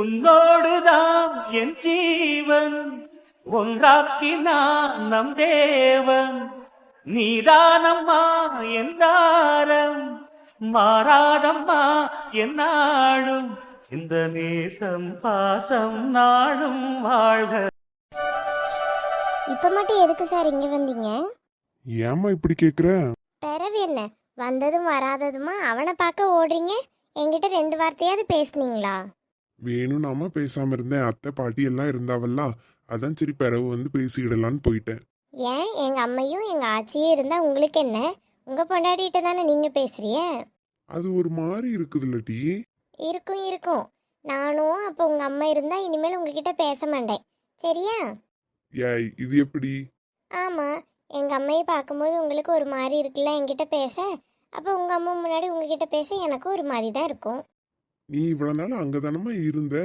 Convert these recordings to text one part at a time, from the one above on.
உன்னோடுதான் என் ஜீவன். ஒன்றாக்கினான் நம் தேவன். நீதானம்மா என் தாரம். மாறாதம்மா என் நாடும். இந்த நேசம் பாசம் நாடும் வாழ்க. இப்போ மட்டும் எதுக்கு சார் இங்கே வந்தீங்க? ஏம்மா இப்படி கேக்குற? பிறவு என்ன? வந்ததும் வராததுமா? அவனை பார்க்க ஓடுறீங்க? என்கிட்ட ரெண்டு வார்த்தையாவது பேசுனீங்களா? வேணும்னாமா பேசாம இருந்தேன். அத்தை பாட்டி எல்லாம் இருந்தாவல்ல அதான் சரி பிறகு வந்து பேசிக்கிடலான்னு போயிட்டேன். ஏன்? எங்கள் அம்மையும் எங்கள் ஆச்சியும் இருந்தால் உங்களுக்கு என்ன? உங்கள் பொண்டாட்டிகிட்ட தானே நீங்கள் பேசுறிய அது ஒரு மாதிரி இருக்குதுல்ல டி. இருக்கும் இருக்கும். நானும் அப்போ உங்கள் அம்மா இருந்தால் இனிமேல் உங்ககிட்ட பேச மாட்டேன். சரியா? ஏய் இது எப்படி? ஆமாம் எங்கள் அம்மையை பார்க்கும்போது உங்களுக்கு ஒரு மாதிரி இருக்குல்ல என்கிட்ட பேச? அப்போ உங்கள் அம்மா முன்னாடி உங்ககிட்ட பேச எனக்கும் ஒரு மாதிரி தான் இருக்கும். நீ இவ்வளோ நாள் அங்கதானமா இருந்த?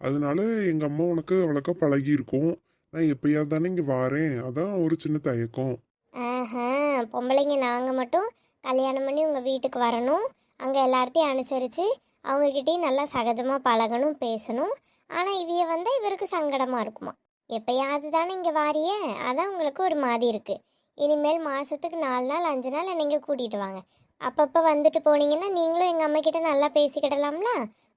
அதனால எங்கள் அம்மா உனக்கு அவ்வளோக்கா பழகி இருக்கும் நான் எப்பயாவது தானே இங்கே வாரேன். அதான் ஒரு சின்ன தயக்கம். ஆஹா பொம்பளைங்க நாங்கள் மட்டும் கல்யாணம் பண்ணி உங்கள் வீட்டுக்கு வரணும். அங்கே எல்லார்த்தையும் அனுசரித்து அவங்கக்கிட்டேயும் நல்லா சகஜமாக பழகணும் பேசணும். ஆனால் இவைய வந்தால் இவருக்கு சங்கடமாக இருக்குமா? எப்பயாவது தானே இங்கே வாரியே. அதான் உங்களுக்கு ஒரு மாதிரி இருக்குது இனிமேல் மாதத்துக்கு நாலு நாள் அஞ்சு நாள் நீங்கள் கூட்டிகிட்டு வாங்க. அப்பப்போ வந்துட்டு போனீங்கன்னா நீங்களும் எங்கள் அம்மா கிட்ட நல்லா பேசிக்கிடலாம்ல?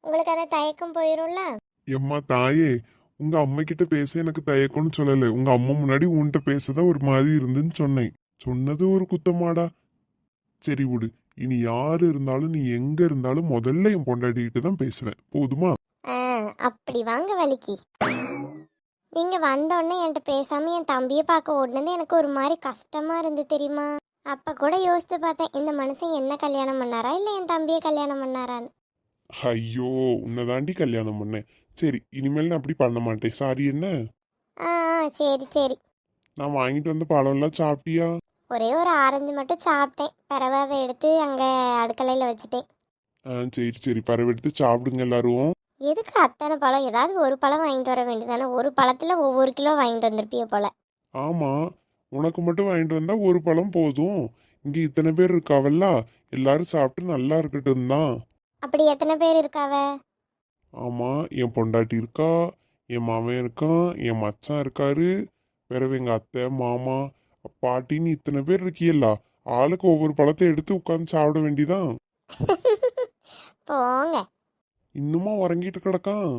உங்களுக்கு அந்த தயக்கம் போயிடும்ல எம்மா தாயே உங்க அம்மா கிட்ட பேச எனக்கு தயக்கம்னு சொல்லல. உங்க அம்மா முன்னாடி உன்கிட்ட பேசதான் ஒரு மாதிரி இருந்துன்னு சொன்னேன். சொன்னது ஒரு குத்தமாடா. சரி விடு. இனி யாரு இருந்தாலும் நீ எங்க இருந்தாலும் முதல்ல என் பொண்டாட்டிகிட்ட தான் பேசுவேன். போதுமா? ஆ அப்படி வாங்க வலிக்கு நீங்க வந்தோடனே என்கிட்ட பேசாம என் தம்பியை பார்க்க ஓடினது எனக்கு ஒரு மாதிரி கஷ்டமா இருந்து தெரியுமா? அப்ப கூட யோசித்து பார்த்தேன் இந்த மனுஷன் என்ன கல்யாணம் பண்ணாரா இல்ல என் தம்பியை கல்யாணம் பண்ணாரான்னு. ஐயோ உன்னை தாண்டி கல்யாணம் பண்ணேன். சரி இனிமேல் நான் அப்படி பண்ண மாட்டேன். சாரி என்ன? ஆ சரி சரி. நான் வாங்கிட்டு வந்த பழம்லாம் சாப்பிட்டியா? ஒரே ஒரு ஆரஞ்சு மட்டும் சாப்பிட்டேன். அதை எடுத்து அங்க அடுக்கலையில வச்சுட்டேன். ஆ சரி சரி. பரவெடுத்து சாப்பிடுங்க எல்லாரும். எதுக்கு அத்தனை பழம்? ஏதாவது ஒரு பழம் வாங்கிட்டு வர வேண்டியதானே ஒரு பழத்துல ஒவ்வொரு கிலோ வாங்கிட்டு வந்திருப்பிய போல. ஆமா. உனக்கு மட்டும் வாங்கிட்டு வந்தா ஒரு பழம் போதும். இங்க இத்தனை பேர் இருக்காவல்ல? எல்லாரும் சாப்பிட்டு நல்லா இருக்கட்டும் தான் அப்படி எத்தனை பேர் இருக்காவ? ஆமா என் பொண்டாட்டி இருக்கா என் மாமன் இருக்கான் என் மச்சான் இருக்காரு. பிறகு எங்க அத்தை மாமா பாட்டின்னு இத்தனை பேர் இருக்கியல்ல? ஆளுக்கு ஒவ்வொரு பழத்தை எடுத்து உட்காந்து சாப்பிட வேண்டியதான் போங்க. இன்னுமா உறங்கிட்டு கிடக்கான்?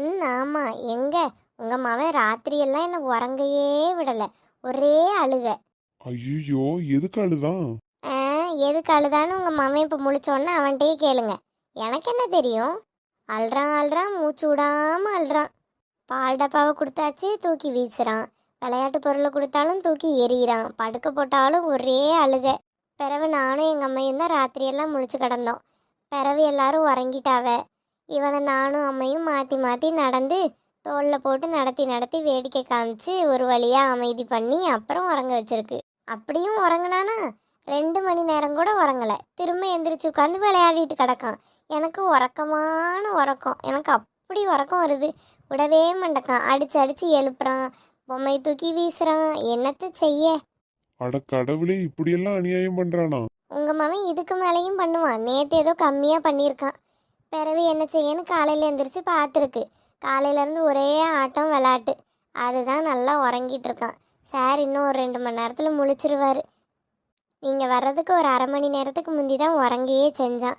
ம் ஆமா. எங்க? உங்க மவன் ராத்திரி எல்லாம் என்ன உறங்கையே விடல. ஒரே அழுக. ஐயோ எதுக்கு அழுதான் ஆ, எதுக்கு அழுதான்னு உங்க மவன் இப்ப முழிச்சோன்னு அவன்கிட்டயே கேளுங்க. எனக்கு என்ன தெரியும்? அல்றான் அல்றான் மூச்சு விடாம அல்றான். பால் டப்பாவை கொடுத்தாச்சு தூக்கி வீசுறான். விளையாட்டு பொருளை கொடுத்தாலும் தூக்கி எறிகிறான். படுக்க போட்டாலும் ஒரே அழுக. பிறகு நானும் எங்கள் அம்மையும் தான் ராத்திரியெல்லாம் முழிச்சு கிடந்தோம். பிறகு எல்லாரும் உறங்கிட்டாவ. இவனை நானும் அம்மையும் மாற்றி மாற்றி நடந்து தோளில் போட்டு நடத்தி நடத்தி வேடிக்கை காமிச்சு ஒரு வழியாக அமைதி பண்ணி அப்புறம் உறங்க வச்சிருக்கு. அப்படியும் உறங்குனானா? ரெண்டு மணி நேரம் கூட உறங்கலை. திரும்ப எந்திரிச்சு உட்காந்து விளையாடிட்டு கிடக்கான். எனக்கு உறக்கமான உறக்கம். எனக்கு அப்படி உறக்கம் வருது. விடவே மாட்டேக்கான். அடிச்சு அடிச்சு எழுப்புறான். பொம்மை தூக்கி வீசுறான். என்னத்த செய்ய? அட கடவுளே இப்படியெல்லாம் அநியாயம் பண்றானா? உங்க மகன் இதுக்கு மேலேயும் பண்ணுவான். நேற்று ஏதோ கம்மியாக பண்ணியிருக்கான். பிறகு என்ன செய்யன்னு காலையில் எந்திரிச்சு பார்த்துருக்கு. காலையிலேருந்து ஒரே ஆட்டம் விளாட்டு. அதுதான் நல்லா உறங்கிட்டு இருக்கான் சார் இன்னும் ஒரு ரெண்டு மணி நேரத்தில் முழிச்சிருவாரு. நீங்கள் வர்றதுக்கு ஒரு அரை மணி நேரத்துக்கு முந்தி தான் உறங்கியே செஞ்சான்.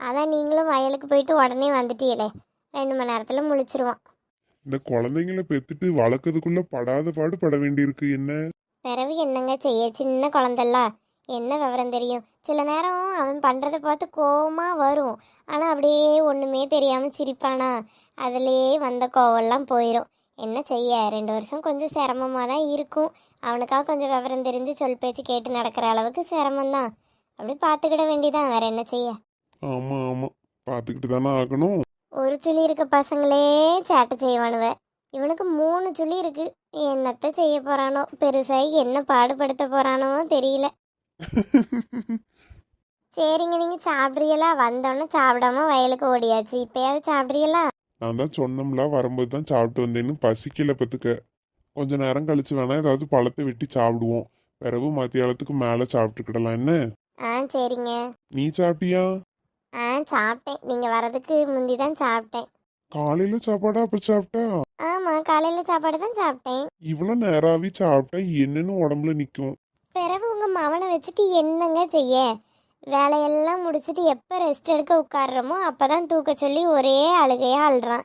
அதான் நீங்களும் வயலுக்கு போயிட்டு உடனே வந்துட்டீங்களே. ரெண்டு மணி நேரத்தில் முழிச்சிருவான். இந்த குழந்தைங்கள பெத்துட்டு வளர்க்கறதுக்குள்ள படாத பாடு பட வேண்டியிருக்கு. என்ன? பிறகு என்னங்க செய்ய? சின்ன குழந்தல்ல. என்ன விவரம் தெரியும்? சில நேரம் அவன் பண்ணுறதை பார்த்து கோவமாக வரும். ஆனால் அப்படியே ஒன்றுமே தெரியாமல் சிரிப்பானா? அதுலேயே வந்த கோவம்லாம் போயிடும் என்ன செய்ய? ரெண்டு வருஷம் கொஞ்சம் சிரமமாக தான் இருக்கும். அவனுக்காக கொஞ்சம் விவரம் தெரிஞ்சு சொல் பேச்சு கேட்டு நடக்கிற அளவுக்கு சிரமம்தான். அப்படி பார்த்துக்கிட வேண்டியதான். வேற என்ன செய்ய? ஆமா ஆமா. பாத்துக்கிட்டு தானே ஆகணும். ஒரு சுழி இருக்க பசங்களே சேட்டை செய்வானுவ. இவனுக்கு மூணு சுழி இருக்கு. என்னத்த செய்ய போறானோ? பெருசாகி என்ன பாடுபடுத்த போறானோ தெரியல. சரிங்க நீங்க சாப்பிட்றீங்களா? வந்தோடனே சாப்பிடாம வயலுக்கு ஓடியாச்சு. இப்பயாவது சாப்பிட்றீங்களா? நான் தான் சொன்னோம்ல வரும்போது தான் சாப்பிட்டு வந்தேன்னு. பசிக்கல பத்துக்க. கொஞ்ச நேரம் கழிச்சு வேணா ஏதாவது பழத்தை வெட்டி சாப்பிடுவோம். பிறகு மத்தியானத்துக்கு மேலே சாப்பிட்டுக்கிடலாம். என்ன? ஆ சரிங்க. நீ சாப்பிட்டியா? ஆ சாப்பிட்டேன். நீங்க வர்றதுக்கு முந்தி தான் சாப்பிட்டேன். காலையில சாப்பாடா? அப்ப சாப்பிட்டா? ஆமா காலையில சாப்பாடு தான் சாப்பிட்டேன். இவ்வளவு நேராவி சாப்பிட்டா என்னன்னு உடம்புல நிக்கும். பிறகு உங்க மவனை வச்சுட்டு என்னங்க செய்ய? வேலையெல்லாம் முடிச்சுட்டு எப்போ ரெஸ்ட் எடுக்க உட்காடுறோமோ அப்பதான் தூக்க சொல்லி ஒரே அழுகையா அழுறான்.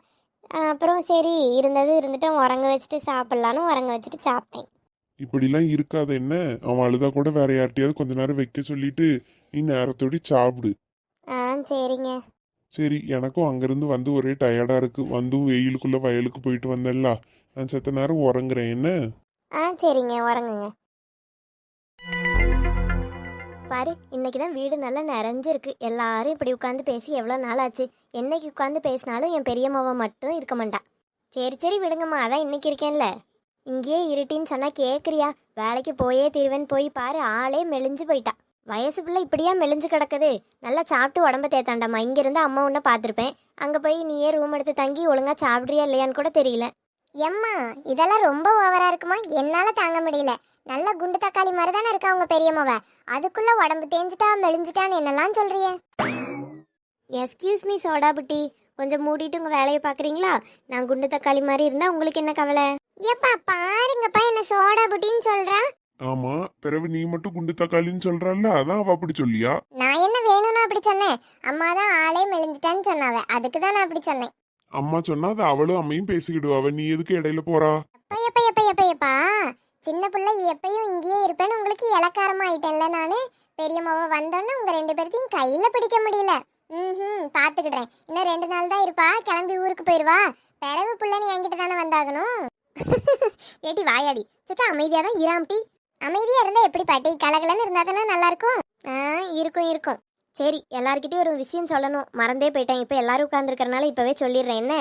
அப்புறம் சரி இருந்தது இருந்துட்டு உறங்க வச்சுட்டு சாப்பிட்லான்னு உறங்க வச்சுட்டு சாப்பிட்டேன். இப்படிலாம் இருக்காத என்ன? அவன் அழுதா கூட வேற யார்ட்டையாவது கொஞ்ச நேரம் வைக்க சொல்லிட்டு நீ நேரத்தோடி சாப்பிடு. ஆ சரிங்க. சரி எனக்கும் அங்கிருந்து வந்து ஒரே டயர்டா இருக்கு. வந்தும் வெயிலுக்குள்ள வயலுக்கு போயிட்டு வந்தேன்ல. நான் செத்த நேரம் உறங்குறேன் என்ன? ஆ சரிங்க உறங்குங்க. பாரு இன்னைக்கு தான் வீடு நல்லா நிறைஞ்சிருக்கு. எல்லாரும் இப்படி உட்காந்து பேசி எவ்வளோ நாள் ஆச்சு என்னைக்கு உட்காந்து பேசினாலும் என் பெரியம்மாவை மட்டும் இருக்க மாட்டா. சரி சரி விடுங்கம்மா அதான் இன்னைக்கு இருக்கேன்ல. இங்கேயே இருட்டின்னு சொன்னால் கேட்குறியா வேலைக்கு போயே திருவன் போய் பாரு ஆளே மெலிஞ்சு போயிட்டா. வயசு பிள்ளை இப்படியா மெலிஞ்சு கிடக்குது? நல்லா சாப்பிட்டு உடம்ப தேத்தாண்டாம்மா இங்கேருந்து அம்மா உன்னை பார்த்துருப்பேன். அங்கே போய் நீயே ரூம் எடுத்து தங்கி ஒழுங்கா சாப்பிட்றியா இல்லையான்னு கூட தெரியல. எம்மா இதெல்லாம் ரொம்ப ஓவரா இருக்குமா? என்னால தாங்க முடியல. நல்ல குண்டு தக்காளி மாதிரி தானே இருக்கா உங்க பெரியம்மாவ? அதுக்குள்ள உடம்பு தேஞ்சிட்டா மெலிஞ்சிட்டான்னு என்னெல்லாம் சொல்றிய எஸ்கியூஸ் மீ சோடா புட்டி. கொஞ்சம் மூடிட்டு உங்க வேலையை பாக்குறீங்களா நான் குண்டு தக்காளி மாதிரி இருந்தா உங்களுக்கு என்ன கவலை? ஏப்பா பாருங்கப்பா என்ன சோடா புட்டின்னு சொல்றா. ஆமா பிறகு நீ மட்டும் குண்டு தக்காளின்னு சொல்றல்ல? அதான் அவ அப்படி சொல்லியா? நான் என்ன வேணும்னு அப்படி சொன்னேன்? அம்மா தான் ஆளே மெலிஞ்சிட்டான்னு சொன்னாவ. அதுக்கு தான் நான் அப்படி சொன்னேன். அம்மா சொன்னா அது அவளும் அம்மையும் பேசிக்கிடுவா. நீ எதுக்கு இடையில போறா? எப்ப எப்ப எப்ப எப்பா? சின்ன பிள்ளை எப்பயும் இங்கேயே இருப்பேன்னு உங்களுக்கு இலக்காரமா ஆயிட்டேன்ல நானு. பெரியம்மாவை வந்தோன்னே உங்க ரெண்டு பேர்த்தையும் கையில பிடிக்க முடியல. ம் பாத்துக்கிடுறேன். இன்னும் ரெண்டு நாள் தான் இருப்பா. கிளம்பி ஊருக்கு போயிருவா. பிறகு புள்ள நீ என்கிட்ட தானே வந்தாகணும்? ஏட்டி வாயாடி. சிக்கா அமைதியா தான் இராம்டி அமைதியா இருந்தா எப்படி பாட்டி? கலகலன்னு இருந்தா தானே நல்லா இருக்கும்? ஆ இருக்கும் இருக்கும். சரி எல்லார்கிட்டயும் ஒரு விஷயம் சொல்லணும். மறந்தே போயிட்டேன். இப்போ எல்லாரும் உட்காந்துருக்கறனால இப்பவே சொல்லிடுறேன். என்ன?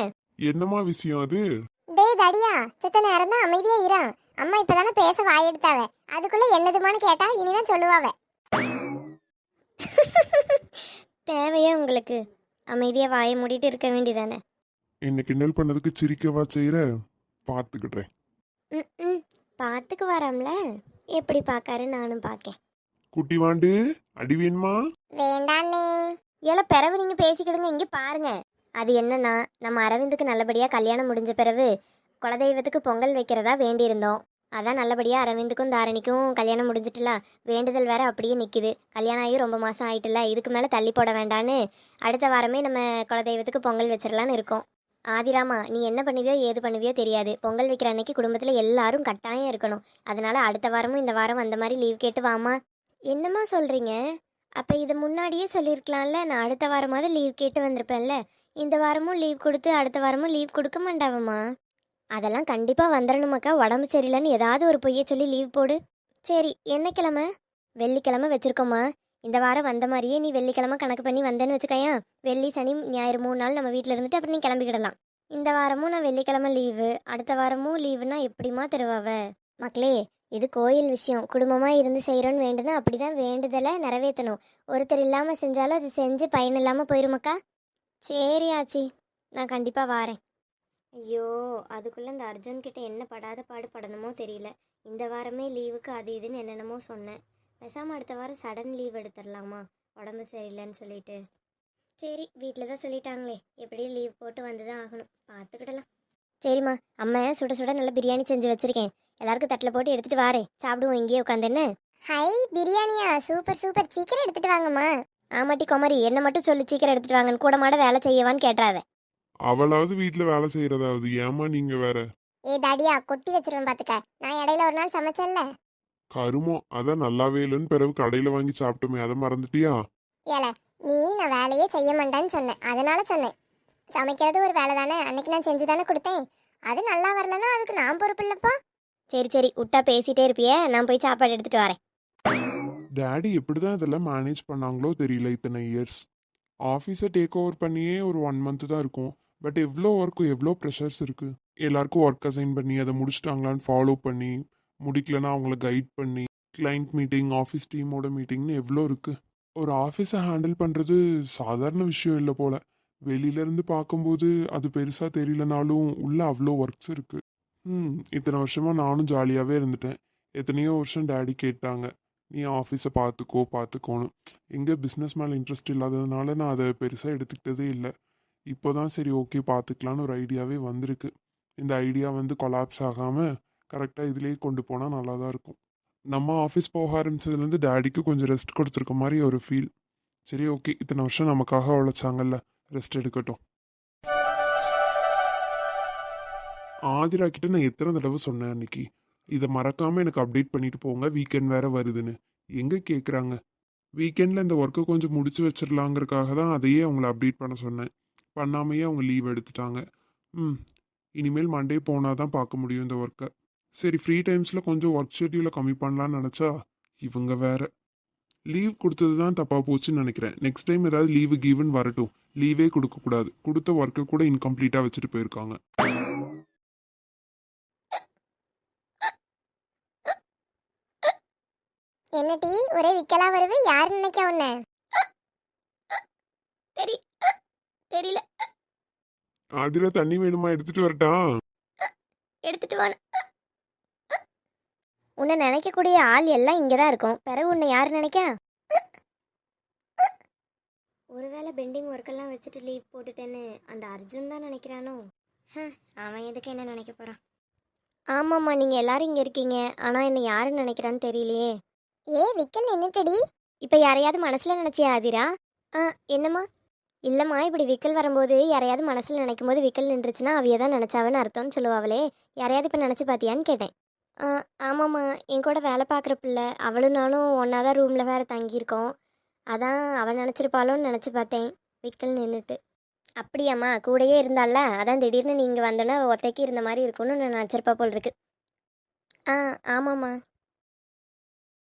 என்னமா விஷயம் அது? டேய் தடியா. சித்த நேரம் தான் அமைதியா இரா. அம்மா இப்பதானே பேச வாயெடுத்தாவ அதுக்குள்ள என்னதுமான்னு கேட்டா இனிதான் சொல்லுவாவ. தேவையா உங்களுக்கு? அமைதியா வாயை மூடிட்டு இருக்க வேண்டியதானே? என்ன கிண்டல் பண்ணதுக்கு சிரிக்கவா செய்யற பாத்துக்கிடுறேன் ம் பார்த்துக்கு வராம்ல? எப்படி பார்க்காரு நானும் பார்க்கேன் குட்டி வாண்டு அடி வேணுமா? வேண்டாண்ணே ஏல பிறவு நீங்க பேசிக்கிடுங்க இங்க பாருங்க. அது என்னன்னா நம்ம அரவிந்துக்கு நல்லபடியா கல்யாணம் முடிஞ்ச பிறகு குலதெய்வத்துக்கு பொங்கல் வைக்கிறதா வேண்டியிருந்தோம். அதான் நல்லபடியா அரவிந்துக்கும் தாரணிக்கும் கல்யாணம் முடிஞ்சிட்டுல வேண்டுதல் வேற அப்படியே நிக்குது. கல்யாணம் ஆகி ரொம்ப மாசம் ஆயிட்டுல இதுக்கு மேல தள்ளி போட வேண்டான்னு அடுத்த வாரமே நம்ம குலதெய்வத்துக்கு பொங்கல் வச்சிடலான்னு இருக்கோம். ஆதிராமா நீ என்ன பண்ணுவியோ ஏது பண்ணுவியோ தெரியாது. பொங்கல் வைக்கிற அன்னைக்கு குடும்பத்தில் எல்லாரும் கட்டாயம் இருக்கணும். அதனால அடுத்த வாரமும் இந்த வாரம் அந்த மாதிரி லீவ் கேட்டு வாமா என்னம்மா சொல்கிறீங்க அப்போ இதை முன்னாடியே சொல்லியிருக்கலாம்ல நான் அடுத்த வாரமாவது லீவ் கேட்டு வந்திருப்பேன்ல. இந்த வாரமும் லீவ் கொடுத்து அடுத்த வாரமும் லீவ் கொடுக்க மாட்டாவம்மா. அதெல்லாம் கண்டிப்பாக வந்துடணுமாக்கா உடம்பு சரியில்லைன்னு ஏதாவது ஒரு பொய்யை சொல்லி லீவ் போடு. சரி என்ன கிழமை? வெள்ளிக்கிழமை வச்சுருக்கோம்மா. இந்த வாரம் வந்த மாதிரியே நீ வெள்ளிக்கிழமை கணக்கு பண்ணி வந்தேன்னு வச்சுக்கையா வெள்ளி சனி ஞாயிறு மூணு நாள் நம்ம வீட்டில் இருந்துட்டு அப்புறம் நீ கிளம்பிக்கிடலாம். இந்த வாரமும் நான் வெள்ளிக்கிழமை லீவு. அடுத்த வாரமும் லீவுனா எப்படிம்மா தருவாவ? மக்களே இது கோயில் விஷயம். குடும்பமாக இருந்து செய்கிறோன்னு வேண்டுனா அப்படிதான் வேண்டுதலை நிறைவேற்றணும். ஒருத்தர் இல்லாமல் செஞ்சாலும் அது செஞ்சு பயன் இல்லாமல் போயிருமக்கா சரி ஆச்சி நான் கண்டிப்பாக வாரேன். ஐயோ அதுக்குள்ளே இந்த அர்ஜுன் கிட்ட என்ன படாத பாடு படணுமோ தெரியல. இந்த வாரமே லீவுக்கு அது இதுன்னு என்னென்னமோ சொன்னேன். பேசாமல் அடுத்த வாரம் சடன் லீவ் எடுத்துடலாமா உடம்பு சரியில்லைன்னு சொல்லிட்டு. சரி வீட்டில் தான் சொல்லிட்டாங்களே. எப்படியும் லீவ் போட்டு வந்து தான் ஆகணும். பார்த்துக்கிடலாம் சரிம்மா அம்மா சுட சுட நல்ல பிரியாணி செஞ்சு வச்சிருக்கேன். எல்லாருக்கும் தட்டில் போட்டு எடுத்துட்டு வாரேன் சாப்பிடுவோம் இங்கேயே உட்காந்து என்ன ஹை பிரியாணியா? Super super. சீக்கிரம் எடுத்துட்டு வாங்கம்மா. ஆமாட்டி குமரி என்ன மட்டும் சொல்லி சீக்கிரம் எடுத்துட்டு வாங்கன்னு கூட மாட வேலை செய்யவான்னு கேட்டுறாத. அவளாவது வீட்டுல வேலை செய்யறதாவது ஏமா நீங்க வேற? ஏ தாடியா கொட்டி வச்சிருவேன் பாத்துக்க. நான் இடையில ஒரு நாள் சமைச்சேன்ல. கருமம் அதான் நல்லாவே இல்லைன்னு பிறகு கடையில வாங்கி சாப்பிட்டோமே அதை மறந்துட்டியா? ஏல நீ நான் வேலையே செய்ய மாட்டேன்னு சொன்னேன். அதனால சொன்னேன். சமைக்கிறது ஒரு வேலை தானே அன்னைக்கு நான் செஞ்சு தானே கொடுத்தேன். அது நல்லா வரலன்னா அதுக்கு நான் பொறுப்பு இல்லப்பா. சரி சரி விட்டா பேசிட்டே இருப்பியே. நான் போய் சாப்பாடு எடுத்துட்டு வரேன். டேடி எப்படிதான் இதெல்லாம் மேனேஜ் பண்ணாங்களோ தெரியல இத்தனை இயர்ஸ் ஆஃபீஸை டேக் ஓவர் பண்ணியே ஒரு ஒன் மந்த் தான் இருக்கும். பட் எவ்வளோ ஒர்க்கும் எவ்வளோ ப்ரெஷர்ஸ் இருக்குது எல்லாருக்கும் ஒர்க் அசைன் பண்ணி அதை முடிச்சிட்டாங்களான்னு ஃபாலோ பண்ணி முடிக்கலன்னா அவங்கள கைட் பண்ணி கிளைண்ட் மீட்டிங் ஆஃபீஸ் டீமோட மீட்டிங்னு எவ்வளோ இருக்குது ஒரு ஆஃபீஸை ஹேண்டில் பண்ணுறது சாதாரண விஷயம் இல்லை போல். வெளியில இருந்து பார்க்கும்போது அது பெருசாக தெரியலனாலும் உள்ள அவ்வளோ ஒர்க்ஸ் இருக்கு. ம் இத்தனை வருஷமா நானும் ஜாலியாகவே இருந்துட்டேன். எத்தனையோ வருஷம் டேடி கேட்டாங்க நீ ஆஃபீஸை பார்த்துக்கோ பார்த்துக்கோன்னு. எங்கே பிஸ்னஸ் மேலே இன்ட்ரெஸ்ட் இல்லாததுனால நான் அதை பெருசாக எடுத்துக்கிட்டதே இல்லை. இப்போ தான் சரி ஓகே பார்த்துக்கலான்னு ஒரு ஐடியாவே வந்திருக்கு. இந்த ஐடியா வந்து கொலாப்ஸ் ஆகாமல் கரெக்டாக இதுலேயே கொண்டு போனால் நல்லா தான் இருக்கும். நம்ம ஆஃபீஸ் போக ஆரம்பிச்சதுலேருந்து டேடிக்கு கொஞ்சம் ரெஸ்ட் கொடுத்துருக்க மாதிரி ஒரு ஃபீல் சரி ஓகே இத்தனை வருஷம் நமக்காக உழைச்சாங்கல்ல. ரெஸ்ட் எடுக்கட்டும் ஆதிரா கிட்ட நான் எத்தனை தடவை சொன்னேன் அன்னைக்கு இதை மறக்காம எனக்கு அப்டேட் பண்ணிட்டு போங்க வீக்கெண்ட் வேற வருதுன்னு எங்க கேட்குறாங்க வீக்கெண்டில் இந்த ஒர்க்கை கொஞ்சம் முடிச்சு வச்சிடலாங்கிறதுக்காக தான் அதையே அவங்கள அப்டேட் பண்ண சொன்னேன் பண்ணாமையே அவங்க லீவ் எடுத்துட்டாங்க ம் இனிமேல் மண்டே போனால் தான் பார்க்க முடியும் இந்த ஒர்க்கை சரி ஃப்ரீ டைம்ஸில் கொஞ்சம் ஒர்க் ஷெட்யூலை கம்மி பண்ணலான்னு நினச்சா இவங்க வேறு லீவ் கொடுத்தது தான் தப்பாக போச்சுன்னு நினைக்கிறேன். நெக்ஸ்ட் டைம் ஏதாவது லீவு கீவுன்னு வரட்டும். லீவே கொடுக்கக்கூடாது கொடுத்த ஒர்க்கை கூட இன்கம்ப்ளீட்டாக வச்சுட்டு போயிருக்காங்க. என்ன டீ? ஒரே விக்கலா வருது? யார் நினைக்க உன்ன? தெரி தெரியல. ஆதிரா தண்ணி வேணுமா? எடுத்துட்டு வரட்டா? எடுத்துட்டு வான உன்னை நினைக்கக்கூடிய ஆள் எல்லாம் இங்கே தான் இருக்கும். பிறகு உன்னை யார் நினைக்கா? ஒருவேளை பெண்டிங் ஒர்க்கெல்லாம் வச்சுட்டு லீவ் போட்டுட்டேன்னு அந்த அர்ஜுன் தான் நினைக்கிறானோ? அவன் எதுக்கு என்ன நினைக்க போகிறான் ஆமாம்மா நீங்கள் எல்லாரும் இங்கே இருக்கீங்க. ஆனால் என்னை யாரு நினைக்கிறான்னு தெரியலையே. ஏ விக்கல் நின்றுட்டடி இப்போ யாரையாவது மனசில் நினச்சியா ஆதிரா ஆ என்னம்மா? இல்லைம்மா இப்படி விக்கல் வரும்போது யாரையாவது மனசில் நினைக்கும் போது விக்கல் நின்றுச்சுன்னா அவைய தான் நினச்சாவன்னு அர்த்தம்னு சொல்லுவாங்களே யாரையாவது இப்போ நினச்சி பார்த்தியான்னு கேட்டேன். ஆமாம்மா. என் கூட வேலை பார்க்குற பிள்ளை. அவளும் நானும் ஒன்றா தான் ரூமில் வேறு தங்கியிருக்கோம். அதான் அவள் நினச்சிருப்பாளோன்னு நினச்சி பார்த்தேன். விக்கல் நின்றுட்டு அப்படியாம்மா. கூடயே இருந்தால அதான் திடீர்னு நீங்கள் வந்தோன்னே ஒத்தைக்கு இருந்த மாதிரி இருக்கும்னு நான் நினச்சிருப்பா போல் இருக்கு. ஆ ஆமாம்மா.